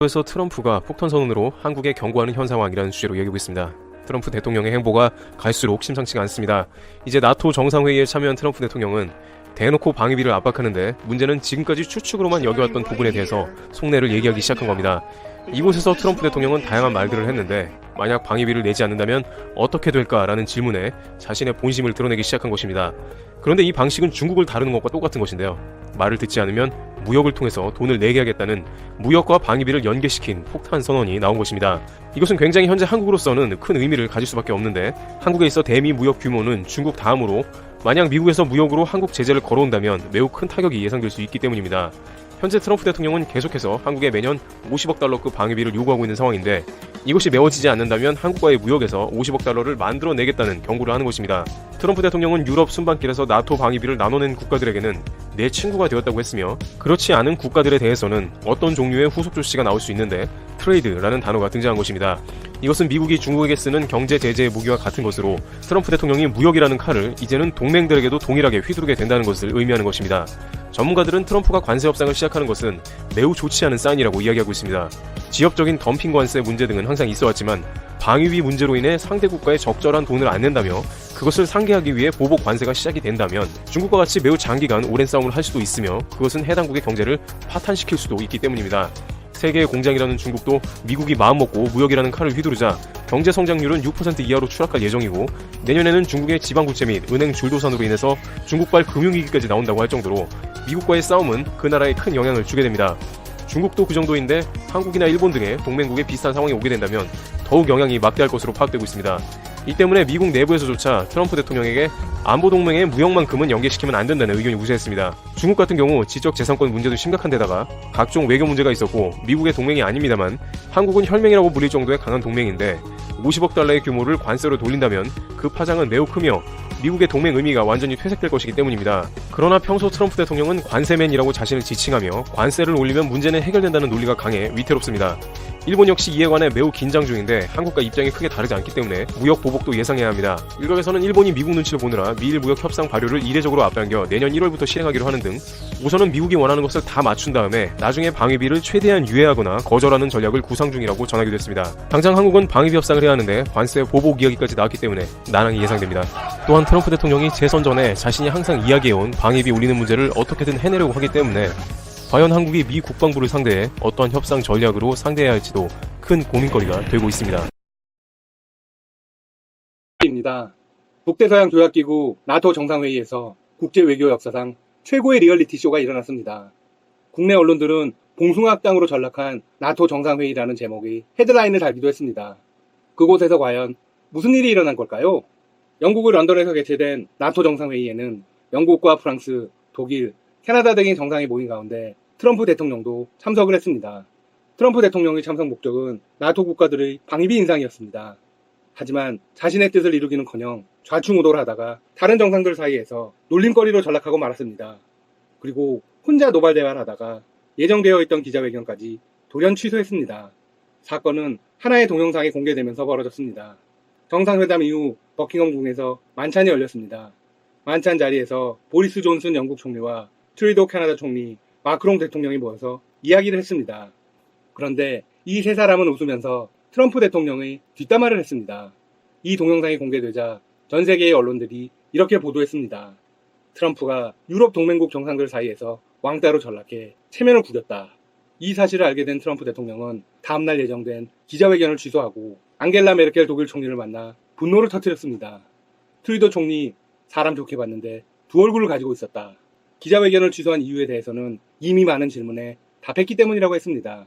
그래서 트럼프가 폭탄 선언으로 한국에 경고하는 현 상황이라는 주제로 얘기하고 있습니다. 트럼프 대통령의 행보가 갈수록 심상치가 않습니다. 이제 나토 정상회의에 참여한 트럼프 대통령은 대놓고 방위비를 압박하는데 문제는 지금까지 추측으로만 여겨왔던 부분에 대해서 속내를 얘기하기 시작한 겁니다. 이곳에서 트럼프 대통령은 다양한 말들을 했는데 만약 방위비를 내지 않는다면 어떻게 될까라는 질문에 자신의 본심을 드러내기 시작한 것입니다. 그런데 이 방식은 중국을 다루는 것과 똑같은 것인데요. 말을 듣지 않으면 무역을 통해서 돈을 내게 하겠다는 무역과 방위비를 연계시킨 폭탄 선언이 나온 것입니다. 이것은 굉장히 현재 한국으로서는 큰 의미를 가질 수밖에 없는데 한국에 있어 대미 무역 규모는 중국 다음으로 만약 미국에서 무역으로 한국 제재를 걸어온다면 매우 큰 타격이 예상될 수 있기 때문입니다. 현재 트럼프 대통령은 계속해서 한국에 매년 50억 달러급 방위비를 요구하고 있는 상황인데 이것이 메워지지 않는다면 한국과의 무역에서 50억 달러를 만들어내겠다는 경고를 하는 것입니다. 트럼프 대통령은 유럽 순방길에서 나토 방위비를 나눠낸 국가들에게는 내 친구가 되었다고 했으며 그렇지 않은 국가들에 대해서는 어떤 종류의 후속 조치가 나올 수 있는데 트레이드라는 단어가 등장한 것입니다. 이것은 미국이 중국에게 쓰는 경제 제재의 무기와 같은 것으로 트럼프 대통령이 무역이라는 칼을 이제는 동맹들에게도 동일하게 휘두르게 된다는 것을 의미하는 것입니다. 전문가들은 트럼프가 관세 협상을 시작하는 것은 매우 좋지 않은 사인이라고 이야기하고 있습니다. 지역적인 덤핑 관세 문제 등은 항상 있어 왔지만 방위비 문제로 인해 상대 국가에 적절한 돈을 안 낸다며 그것을 상계하기 위해 보복 관세가 시작이 된다면 중국과 같이 매우 장기간 오랜 싸움을 할 수도 있으며 그것은 해당국의 경제를 파탄시킬 수도 있기 때문입니다. 세계의 공장이라는 중국도 미국이 마음먹고 무역이라는 칼을 휘두르자 경제 성장률은 6% 이하로 추락할 예정이고 내년에는 중국의 지방부채 및 은행 줄도산으로 인해서 중국발 금융위기까지 나온다고 할 정도로 미국과의 싸움은 그 나라에 큰 영향을 주게 됩니다. 중국도 그 정도인데 한국이나 일본 등의 동맹국에 비슷한 상황이 오게 된다면 더욱 영향이 막대할 것으로 파악되고 있습니다. 이 때문에 미국 내부에서조차 트럼프 대통령에게 안보 동맹의 무역만큼은 연계시키면 안 된다는 의견이 우세했습니다. 중국 같은 경우 지적 재산권 문제도 심각한 데다가 각종 외교 문제가 있었고 미국의 동맹이 아닙니다만 한국은 혈맹이라고 불릴 정도의 강한 동맹인데 50억 달러의 규모를 관세로 돌린다면 그 파장은 매우 크며 미국의 동맹 의미가 완전히 퇴색될 것이기 때문입니다. 그러나 평소 트럼프 대통령은 관세맨이라고 자신을 지칭하며 관세를 올리면 문제는 해결된다는 논리가 강해 위태롭습니다. 일본 역시 이에 관해 매우 긴장 중인데 한국과 입장이 크게 다르지 않기 때문에 무역 보복도 예상해야 합니다. 일각에서는 일본이 미국 눈치를 보느라 미일 무역 협상 발효를 이례적으로 앞당겨 내년 1월부터 실행하기로 하는 등 우선은 미국이 원하는 것을 다 맞춘 다음에 나중에 방위비를 최대한 유예하거나 거절하는 전략을 구상 중이라고 전하기도 했습니다. 당장 한국은 방위비 협상을 해야 하는데 관세 보복 이야기까지 나왔기 때문에 난항이 예상됩니다. 또한 트럼프 대통령이 재선 전에 자신이 항상 이야기해온 방위비 올리는 문제를 어떻게든 해내려고 하기 때문에 과연 한국이 미 국방부를 상대해 어떤 협상 전략으로 상대해야 할지도 큰 고민거리가 되고 있습니다. 입니다. 북대서양 조약기구 나토 정상회의에서 국제 외교 역사상 최고의 리얼리티 쇼가 일어났습니다. 국내 언론들은 봉숭아학당으로 전락한 나토 정상회의라는 제목의 헤드라인을 달기도 했습니다. 그곳에서 과연 무슨 일이 일어난 걸까요? 영국의 런던에서 개최된 나토 정상회의에는 영국과 프랑스, 독일, 캐나다 등의 정상이 모인 가운데 트럼프 대통령도 참석을 했습니다. 트럼프 대통령의 참석 목적은 나토 국가들의 방위비 인상이었습니다. 하지만 자신의 뜻을 이루기는커녕 좌충우돌 하다가 다른 정상들 사이에서 놀림거리로 전락하고 말았습니다. 그리고 혼자 노발 대화를 하다가 예정되어 있던 기자회견까지 돌연 취소했습니다. 사건은 하나의 동영상이 공개되면서 벌어졌습니다. 정상회담 이후 버킹엄 궁에서 만찬이 열렸습니다. 만찬 자리에서 보리스 존슨 영국 총리와 트리도 캐나다 총리, 마크롱 대통령이 모여서 이야기를 했습니다. 그런데 이 세 사람은 웃으면서 트럼프 대통령의 뒷담화를 했습니다. 이 동영상이 공개되자 전 세계의 언론들이 이렇게 보도했습니다. 트럼프가 유럽 동맹국 정상들 사이에서 왕따로 전락해 체면을 구겼다. 이 사실을 알게 된 트럼프 대통령은 다음날 예정된 기자회견을 취소하고 앙겔라 메르켈 독일 총리를 만나 분노를 터뜨렸습니다. 트위더 총리 사람 좋게 봤는데 두 얼굴을 가지고 있었다. 기자회견을 취소한 이유에 대해서는 이미 많은 질문에 답했기 때문이라고 했습니다.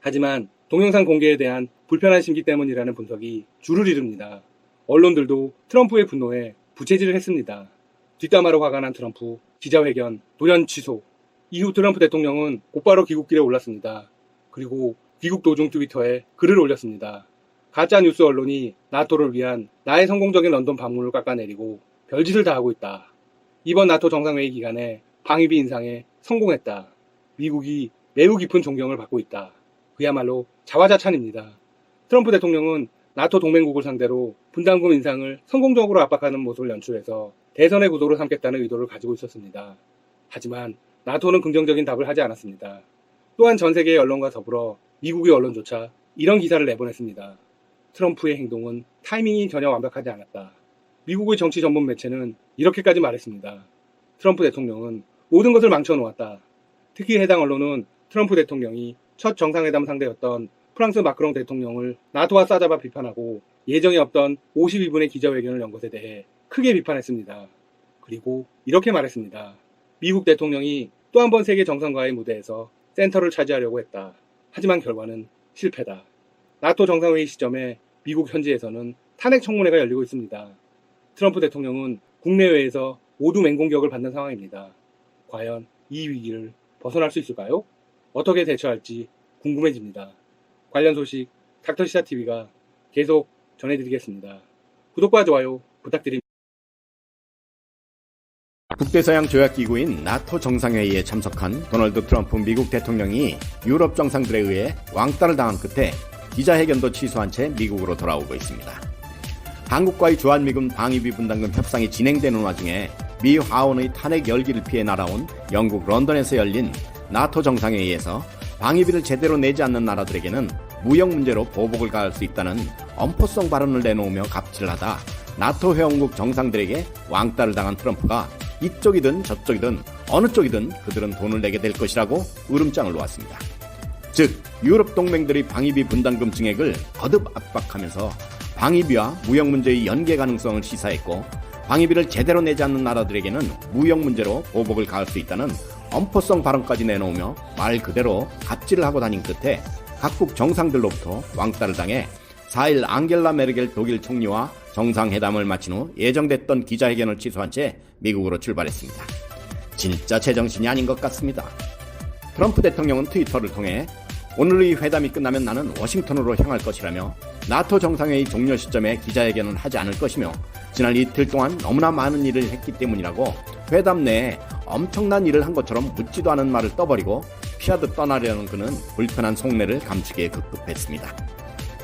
하지만 동영상 공개에 대한 불편한 심기 때문이라는 분석이 줄을 이룹니다. 언론들도 트럼프의 분노에 부채질을 했습니다. 뒷담화로 화가 난 트럼프, 기자회견, 돌연 취소. 이후 트럼프 대통령은 곧바로 귀국길에 올랐습니다. 그리고 귀국 도중 트위터에 글을 올렸습니다. 가짜 뉴스 언론이 나토를 위한 나의 성공적인 런던 방문을 깎아내리고 별짓을 다 하고 있다. 이번 나토 정상회의 기간에 방위비 인상에 성공했다. 미국이 매우 깊은 존경을 받고 있다. 그야말로 자화자찬입니다. 트럼프 대통령은 나토 동맹국을 상대로 분담금 인상을 성공적으로 압박하는 모습을 연출해서 대선의 구도로 삼겠다는 의도를 가지고 있었습니다. 하지만 나토는 긍정적인 답을 하지 않았습니다. 또한 전 세계의 언론과 더불어 미국의 언론조차 이런 기사를 내보냈습니다. 트럼프의 행동은 타이밍이 전혀 완벽하지 않았다. 미국의 정치 전문 매체는 이렇게까지 말했습니다. 트럼프 대통령은 모든 것을 망쳐놓았다. 특히 해당 언론은 트럼프 대통령이 첫 정상회담 상대였던 프랑스 마크롱 대통령을 나토와 싸잡아 비판하고 예정에 없던 52분의 기자회견을 연 것에 대해 크게 비판했습니다. 그리고 이렇게 말했습니다. 미국 대통령이 또 한 번 세계 정상과의 무대에서 센터를 차지하려고 했다. 하지만 결과는 실패다. 나토 정상회의 시점에 미국 현지에서는 탄핵 청문회가 열리고 있습니다. 트럼프 대통령은 국내외에서 모두 맹공격을 받는 상황입니다. 과연 이 위기를 벗어날 수 있을까요? 어떻게 대처할지 궁금해집니다. 관련 소식 닥터시사TV가 계속 전해드리겠습니다. 구독과 좋아요 부탁드립니다. 국대서양 조약기구인 나토 정상회의에 참석한 도널드 트럼프 미국 대통령이 유럽 정상들에 의해 왕따를 당한 끝에 기자회견도 취소한 채 미국으로 돌아오고 있습니다. 한국과의 주한미군 방위비 분담금 협상이 진행되는 와중에 미 하원의 탄핵 열기를 피해 날아온 영국 런던에서 열린 나토 정상회의에서 방위비를 제대로 내지 않는 나라들에게는 무역 문제로 보복을 가할 수 있다는 엄포성 발언을 내놓으며 갑질을 하다 나토 회원국 정상들에게 왕따를 당한 트럼프가 이쪽이든 저쪽이든 어느 쪽이든 그들은 돈을 내게 될 것이라고 으름장을 놓았습니다. 즉 유럽 동맹들의 방위비 분담금 증액을 거듭 압박하면서 방위비와 무역 문제의 연계 가능성을 시사했고 방위비를 제대로 내지 않는 나라들에게는 무역 문제로 보복을 가할 수 있다는 엄포성 발언까지 내놓으며 말 그대로 갑질을 하고 다닌 끝에 각국 정상들로부터 왕따를 당해 4일 앙겔라 메르겔 독일 총리와 정상회담을 마친 후 예정됐던 기자회견을 취소한 채 미국으로 출발했습니다. 진짜 제정신이 아닌 것 같습니다. 트럼프 대통령은 트위터를 통해 오늘의 회담이 끝나면 나는 워싱턴으로 향할 것이라며 나토 정상회의 종료 시점에 기자회견은 하지 않을 것이며 지난 이틀 동안 너무나 많은 일을 했기 때문이라고 회담 내에 엄청난 일을 한 것처럼 묻지도 않은 말을 떠버리고 피하듯 떠나려는 그는 불편한 속내를 감추기에 급급했습니다.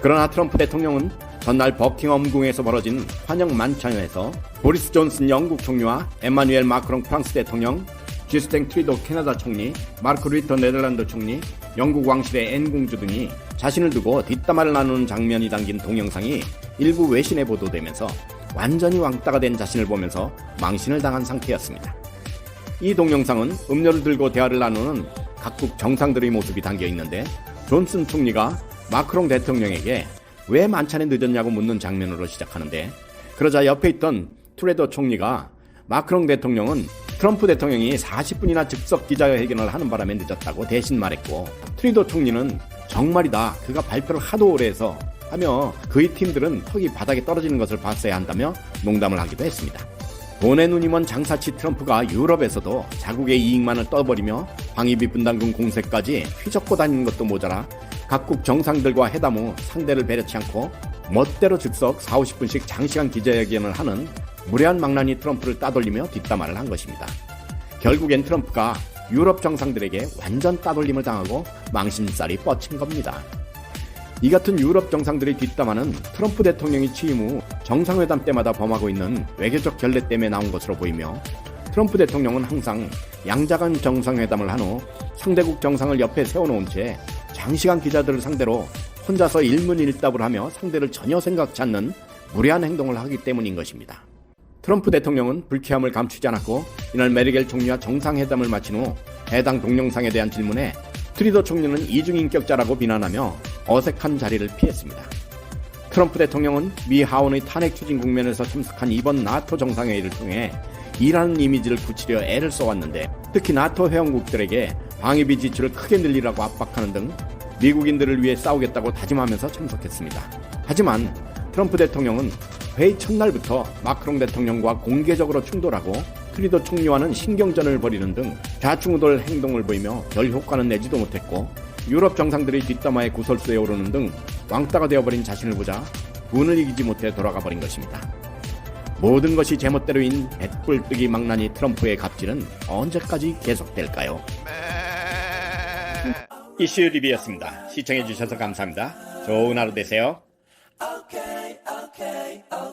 그러나 트럼프 대통령은 전날 버킹엄 궁에서 벌어진 환영 만찬에서 보리스 존슨 영국 총리와 에마뉴엘 마크롱 프랑스 대통령, 지스탱 트리도 캐나다 총리, 마르크 리터 네덜란드 총리, 영국 왕실의 앤 공주 등이 자신을 두고 뒷담화를 나누는 장면이 담긴 동영상이 일부 외신에 보도되면서 완전히 왕따가 된 자신을 보면서 망신을 당한 상태였습니다. 이 동영상은 음료를 들고 대화를 나누는 각국 정상들의 모습이 담겨 있는데 존슨 총리가 마크롱 대통령에게 왜 만찬에 늦었냐고 묻는 장면으로 시작하는데 그러자 옆에 있던 투레더 총리가 마크롱 대통령은 트럼프 대통령이 40분이나 즉석 기자회견을 하는 바람에 늦었다고 대신 말했고 트리도 총리는 정말이다 그가 발표를 하도 오래 해서 하며 그의 팀들은 턱이 바닥에 떨어지는 것을 봤어야 한다며 농담을 하기도 했습니다. 돈의 눈이 먼 장사치 트럼프가 유럽에서도 자국의 이익만을 떠버리며 방위비 분담금 공세까지 휘젓고 다니는 것도 모자라 각국 정상들과 회담 후 상대를 배려치 않고 멋대로 즉석 4, 50분씩 장시간 기자회견을 하는 무례한 망나니 트럼프를 따돌리며 뒷담화를 한 것입니다. 결국엔 트럼프가 유럽 정상들에게 완전 따돌림을 당하고 망신살이 뻗친 겁니다. 이 같은 유럽 정상들의 뒷담화는 트럼프 대통령이 취임 후 정상회담 때마다 범하고 있는 외교적 결례 때문에 나온 것으로 보이며 트럼프 대통령은 항상 양자간 정상회담을 한 후 상대국 정상을 옆에 세워놓은 채 장시간 기자들을 상대로 혼자서 일문일답을 하며 상대를 전혀 생각지 않는 무례한 행동을 하기 때문인 것입니다. 트럼프 대통령은 불쾌함을 감추지 않았고 이날 메르겔 총리와 정상회담을 마친 후 해당 동영상에 대한 질문에 트리더 총리는 이중인격자라고 비난하며 어색한 자리를 피했습니다. 트럼프 대통령은 미 하원의 탄핵 추진 국면에서 참석한 이번 나토 정상회의를 통해 이라는 이미지를 굳히려 애를 써왔는데 특히 나토 회원국들에게 방위비 지출을 크게 늘리라고 압박하는 등 미국인들을 위해 싸우겠다고 다짐하면서 참석했습니다. 하지만 트럼프 대통령은 회의 첫날부터 마크롱 대통령과 공개적으로 충돌하고 트리더 총리와는 신경전을 벌이는 등 좌충우돌 행동을 보이며 별 효과는 내지도 못했고 유럽 정상들이 뒷담화에 구설수에 오르는 등 왕따가 되어버린 자신을 보자 운을 이기지 못해 돌아가 버린 것입니다. 모든 것이 제멋대로인 백불뜨기 망나니 트럼프의 갑질은 언제까지 계속될까요? 이슈 리뷰였습니다. 시청해주셔서 감사합니다. 좋은 하루 되세요. okay, okay.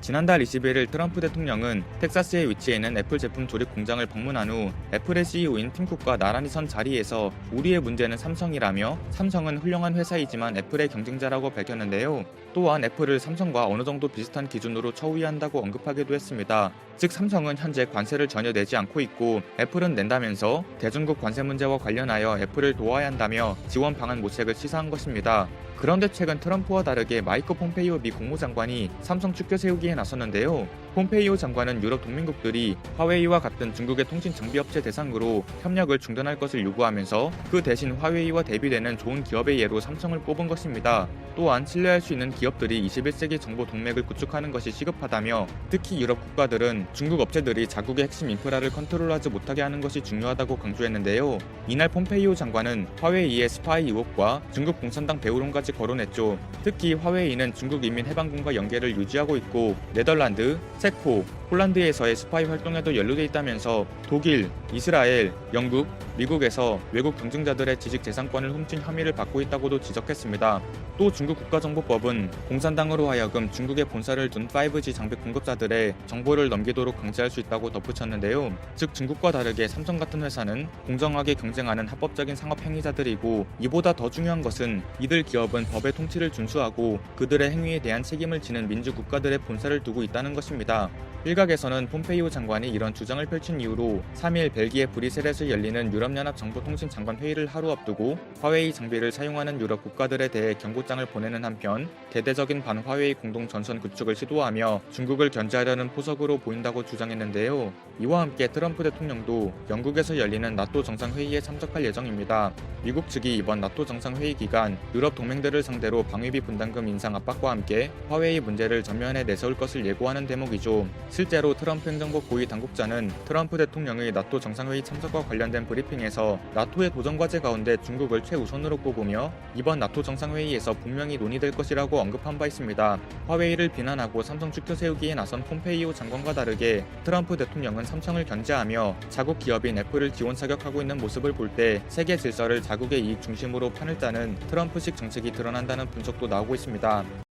지난달 21일 트럼프 대통령은 텍사스에 위치해 있는 애플 제품 조립 공장을 방문한 후 애플의 CEO인 팀 쿡과 나란히 선 자리에서 우리의 문제는 삼성이라며 삼성은 훌륭한 회사이지만 애플의 경쟁자라고 밝혔는데요. 또한 애플을 삼성과 어느 정도 비슷한 기준으로 처우한다고 언급하기도 했습니다. 즉 삼성은 현재 관세를 전혀 내지 않고 있고 애플은 낸다면서 대중국 관세 문제와 관련하여 애플을 도와야 한다며 지원 방안 모색을 시사한 것입니다. 그런데 최근 트럼프와 다르게 마이크 폼페이오 미 국무장관이 삼성 축교 세 우기에 나섰는데요. 폼페이오 장관은 유럽 동맹국들이 화웨이와 같은 중국의 통신 장비 업체 대상으로 협력을 중단할 것을 요구하면서 그 대신 화웨이와 대비되는 좋은 기업의 예로 삼성을 꼽은 것입니다. 또한 신뢰할 수 있는 기업들이 21세기 정보 동맥을 구축하는 것이 시급하다며 특히 유럽 국가들은 중국 업체들이 자국의 핵심 인프라를 컨트롤하지 못하게 하는 것이 중요하다고 강조했는데요. 이날 폼페이오 장관은 화웨이의 스파이 의혹과 중국 공산당 배우론까지 거론했죠. 특히 화웨이는 중국 인민 해방군과 연계를 유지하고 있고 네덜란드, 체코, 폴란드에서의 스파이 활동에도 연루돼 있다면서 독일, 이스라엘, 영국, 미국에서 외국 경쟁자들의 지식 재산권을 훔친 혐의를 받고 있다고도 지적했습니다. 또 중국 국가정보법은 공산당으로 하여금 중국에 본사를 둔 5G 장비 공급자들의 정보를 넘기도록 강제할 수 있다고 덧붙였는데요. 즉 중국과 다르게 삼성 같은 회사는 공정하게 경쟁하는 합법적인 상업 행위자들이고 이보다 더 중요한 것은 이들 기업은 법의 통치를 준수하고 그들의 행위에 대한 책임을 지는 민주 국가들의 본사를 두고 있다는 것입니다. 일각에서는 폼페이오 장관이 이런 주장을 펼친 이후로 3일 벨기에 브뤼셀에서 열리는 유럽 연합 정보통신장관 회의를 하루 앞두고 화웨이 장비를 사용하는 유럽 국가들에 대해 경고장을 보내는 한편 대대적인 반화웨이 공동 전선 구축을 시도하며 중국을 견제하려는 포석으로 보인다고 주장했는데요. 이와 함께 트럼프 대통령도 영국에서 열리는 나토 정상회의에 참석할 예정입니다. 미국 측이 이번 나토 정상회의 기간 유럽 동맹들을 상대로 방위비 분담금 인상 압박과 함께 화웨이 문제를 전면에 내세울 것을 예고하는 대목이죠. 실제로 트럼프 행정부 고위 당국자는 트럼프 대통령의 나토 정상회의 참석과 관련된 브리핑 에서 나토의 도전 과제 가운데 중국을 최우선으로 꼽으며 이번 나토 정상회의에서 분명히 논의될 것이라고 언급한 바 있습니다. 화웨이를 비난하고 삼성 축켜 세우기에 나선 폼페이오 장관과 다르게 트럼프 대통령은 삼성을 견제하며 자국 기업인 애플을 기원 사격하고 있는 모습을 볼 때 세계 질서를 자국의 이익 중심으로 편을 짜는 트럼프식 정책이 드러난다는 분석도 나오고 있습니다.